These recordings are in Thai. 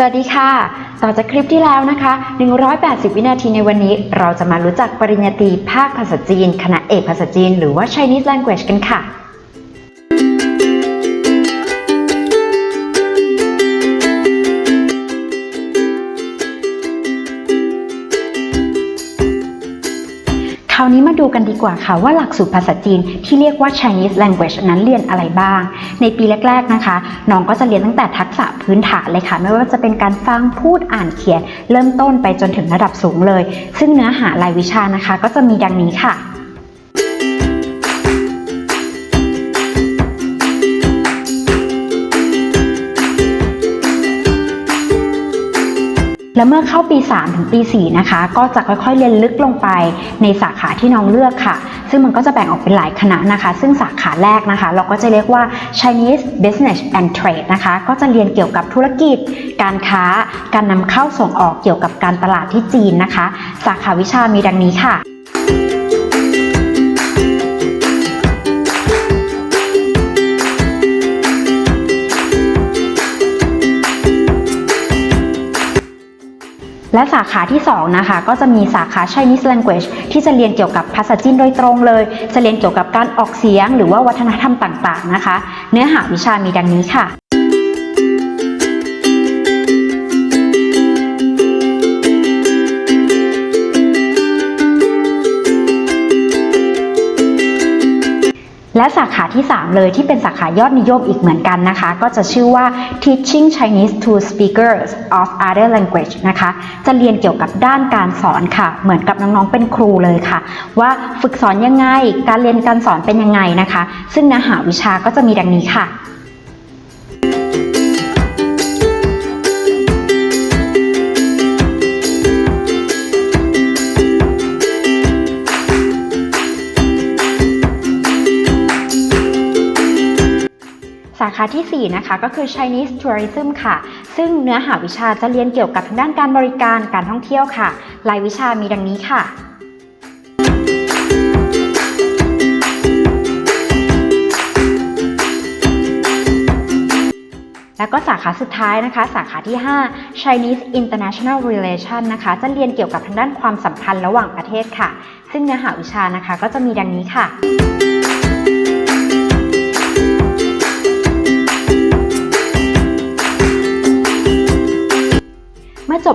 สวัสดีค่ะ ต่อจากคลิปที่แล้วนะคะ 180 วินาทีในวันนี้ เราจะมารู้จักปริญญาตรีภาคภาษาจีน คณะเอกภาษาจีน หรือว่า Chinese Language กันค่ะาวนี้มาดูกันดีกว่าค่ะว่าหลักสูตรภาษาจีนที่เรียกว่า Chinese Language นั้นเรียนอะไรบ้าง ในปีแรก ๆนะคะ น้องก็จะเรียนตั้งแต่ทักษะพื้นฐานเลยค่ะ ไม่ว่าจะเป็นการฟังพูดอ่านเขียน เริ่มต้นไปจนถึงระดับสูงเลย ซึ่งเนื้อหารายวิชานะคะ ก็จะมีดังนี้ค่ะ และเมื่อเข้าปี 3 ถึงปี 4 นะคะ ก็จะค่อยๆ เรียนลึกลงไปในสาขาที่น้องเลือกค่ะ ซึ่งมันก็จะแบ่งออกเป็นหลายคณะนะคะ ซึ่งสาขาแรกนะคะ เราก็จะเรียกว่า Chinese Business and Trade นะคะ ก็จะเรียนเกี่ยวกับธุรกิจ การค้า การนำเข้าส่งออกเกี่ยวกับการตลาดที่จีนนะคะ สาขาวิชามีดังนี้ค่ะ และสาขาที่2นะคะก็จะมีสาขา Chinese Language ที่จะเรียนเกี่ยวกับภาษาจีนโดยตรงเลย จะเรียนเกี่ยวกับการออกเสียงหรือว่าวัฒนธรรมต่างๆนะคะ เนื้อหาวิชามีดังนี้ค่ะ และสาขาที่ 3 เลยที่เป็นสาขายอดนิยมอีกเหมือนกันนะคะ ก็จะชื่อว่า Teaching Chinese to Speakers of Other Language นะคะ จะเรียนเกี่ยวกับด้านการสอนค่ะ เหมือนกับน้องๆเป็นครูเลยค่ะ ว่าฝึกสอนยังไง การเรียนการสอนเป็นยังไงนะคะ ซึ่งเนื้อหาวิชาก็จะมีดังนี้ค่ะ สาขาทีสี่ 4 นะคะก็คือ Chinese Tourism ค่ะ ซึ่งเนื้อหาวิชาจะเรียนเกี่ยวกับทางด้านการบริการการท่องเที่ยวค่ะรายวิชามีดังนี้ค่ะ แล้วก็สาขาสุดท้ายนะคะ สาขาที่ 5 Chinese International Relation นะคะ จะเรียนเกี่ยวกับทางด้านความสัมพันธ์ระหว่างประเทศค่ะ ซึ่งเนื้อหาวิชานะคะก็จะมีดังนี้ค่ะ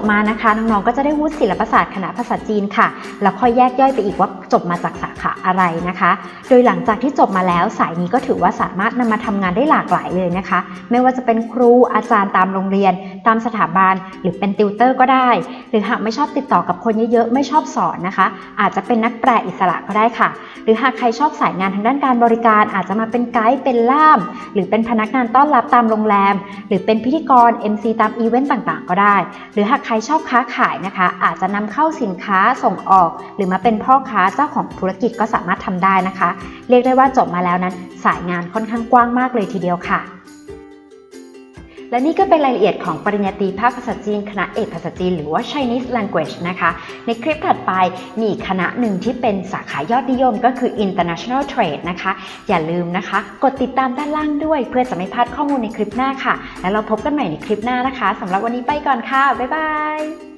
บมานะคะน้องๆก็จะได้วุฒิศิลปศาสตร์คณะภาษาจีนค่ะ แล้วค่อยแยกย่อยไปอีกว่าจบมาจากสาขาอะไรนะคะ โดยหลังจากที่จบมาแล้วสายนี้ก็ถือว่าสามารถนำมาทำงานได้หลากหลายเลยนะคะ ไม่ว่าจะเป็นครูอาจารย์ตามโรงเรียน ตามสถาบันหรือเป็นติวเตอร์ก็ได้ หรือหากไม่ชอบติดต่อกับคนเยอะๆไม่ชอบสอนนะคะ อาจจะเป็นนักแปลอิสระก็ได้ค่ะ หรือหากใครชอบสายงานทางด้านการบริการ อาจจะมาเป็นไกด์เป็นล่าม หรือเป็นพนักงานต้อนรับตามโรงแรม หรือเป็นพิธีกร MC ตามอีเวนต์ต่างๆ ก็ได้ หรือหากใครชอบค้าขายนะคะ อาจจะนำเข้าสินค้าส่งออก หรือมาเป็นพ่อค้าเจ้าของธุรกิจก็สามารถทำได้นะคะ เรียกได้ว่าจบมาแล้วนั้น สายงานค่อนข้างกว้างมากเลยทีเดียวค่ะ และนี่ก็เป็นรายละเอียดของปริญญาตรีภาคภาษาจีน คณะเอกภาษาจีน หรือว่า Chinese Language นะคะ ในคลิปถัดไปมีคณะหนึ่งที่เป็นสาขายอดนิยมก็คือ International Trade นะคะ อย่าลืมนะคะ กดติดตามด้านล่างด้วย เพื่อจะไม่พลาดข้อมูลในคลิปหน้าค่ะ แล้วเราพบกันใหม่ในคลิปหน้านะคะสำหรับวันนี้ไปก่อนค่ะ บ๊ายบาย